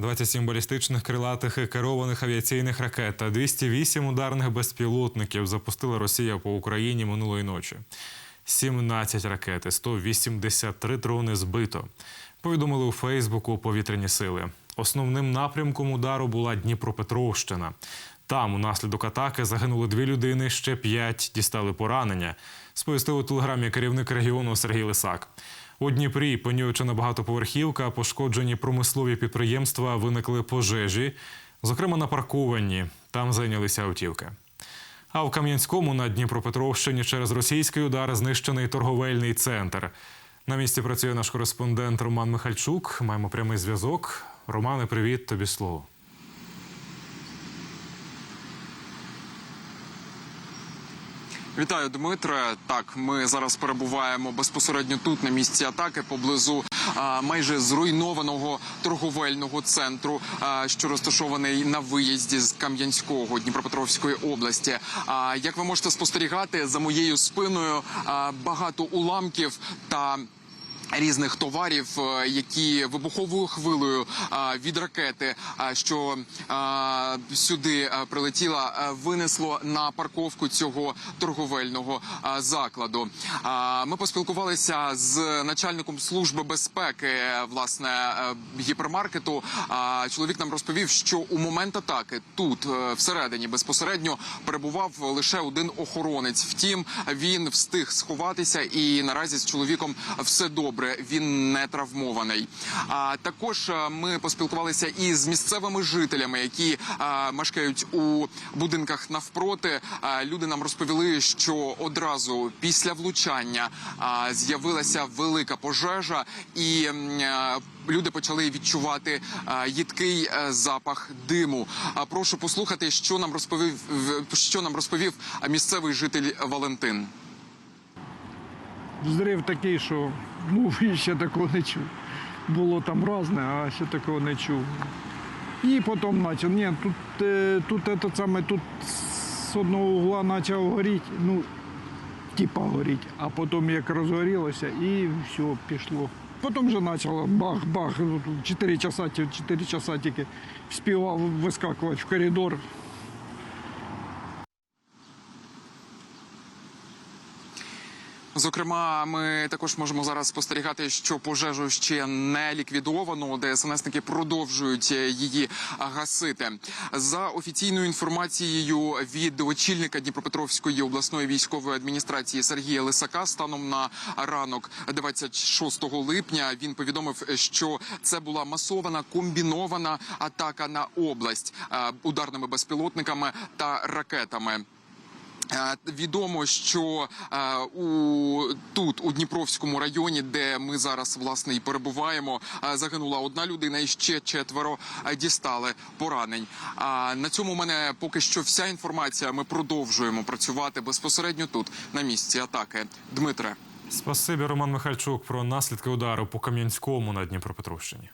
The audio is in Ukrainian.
27 балістичних крилатих і керованих авіаційних ракет та 208 ударних безпілотників запустила Росія по Україні минулої ночі. 17 ракет і 183 дрони збито. Повідомили у Фейсбуку повітряні сили. Основним напрямком удару була Дніпропетровщина. Там унаслідок атаки загинули дві людини, ще п'ять дістали поранення. Сповістив у телеграмі керівник регіону Сергій Лисак. У Дніпрі, понівечена багатоповерхівка, пошкоджені промислові підприємства, виникли пожежі, зокрема на паркованні. Там зайнялися автівки. А в Кам'янському на Дніпропетровщині через російський удар знищений торговельний центр. На місці працює наш кореспондент Роман Михальчук. Маємо прямий зв'язок. Романе, привіт, тобі слово. Вітаю, Дмитре. Так, ми зараз перебуваємо безпосередньо тут на місці атаки поблизу а, майже зруйнованого торговельного центру, а, що розташований на виїзді з Кам'янського Дніпропетровської області. А як ви можете спостерігати за моєю спиною а, багато уламків та. Різних товарів, е, які вибуховою хвилею від ракети, що сюди прилетіла, винесло на парковку цього торговельного закладу. Ми поспілкувалися з начальником служби безпеки е, власне е, гіпермаркету. Чоловік нам розповів, що у момент атаки тут е, всередині безпосередньо перебував лише один охоронець. Втім, він встиг сховатися, і наразі з чоловіком все добре. Він не травмований. А також е, ми поспілкувалися і з місцевими жителями, які е, мешкають у будинках навпроти. Е, Люди нам розповіли, що одразу після влучання з'явилася велика пожежа, і е, люди почали відчувати е, їдкий е, запах диму. А прошу послухати, що нам розповів що нам розповів місцевий житель Валентин. Взрив такий, що ну ще такого не чув. Було там різне, а ще такого не чув. І потім почав. Ні, тут, е, тут, саме, тут з одного угла почав горіти, ну, типа горіти, а потім як розгорілося і все пішло. Потім вже почало бах-бах, 4 часа, 4 часа тільки співав вискакувати в коридор. Зокрема, ми також можемо зараз спостерігати, що пожежу ще не ліквідовано. ДСНСники продовжують е, її гасити. За офіційною інформацією від очільника Дніпропетровської обласної військової адміністрації Сергія Лисака, станом на ранок 26 липня, він повідомив, що це була масована комбінована атака на область е, ударними безпілотниками та ракетами. Е, Відомо, що е, у тут, у Дніпровському районі, де ми зараз власне і перебуваємо, е, загинула одна людина, і ще четверо дістали поранень. А на цьому в мене поки що вся інформація. Ми продовжуємо працювати безпосередньо тут, на місці атаки. Дмитре. Спасибі, Роман Михальчук, про наслідки удару по Кам'янському на Дніпропетровщині.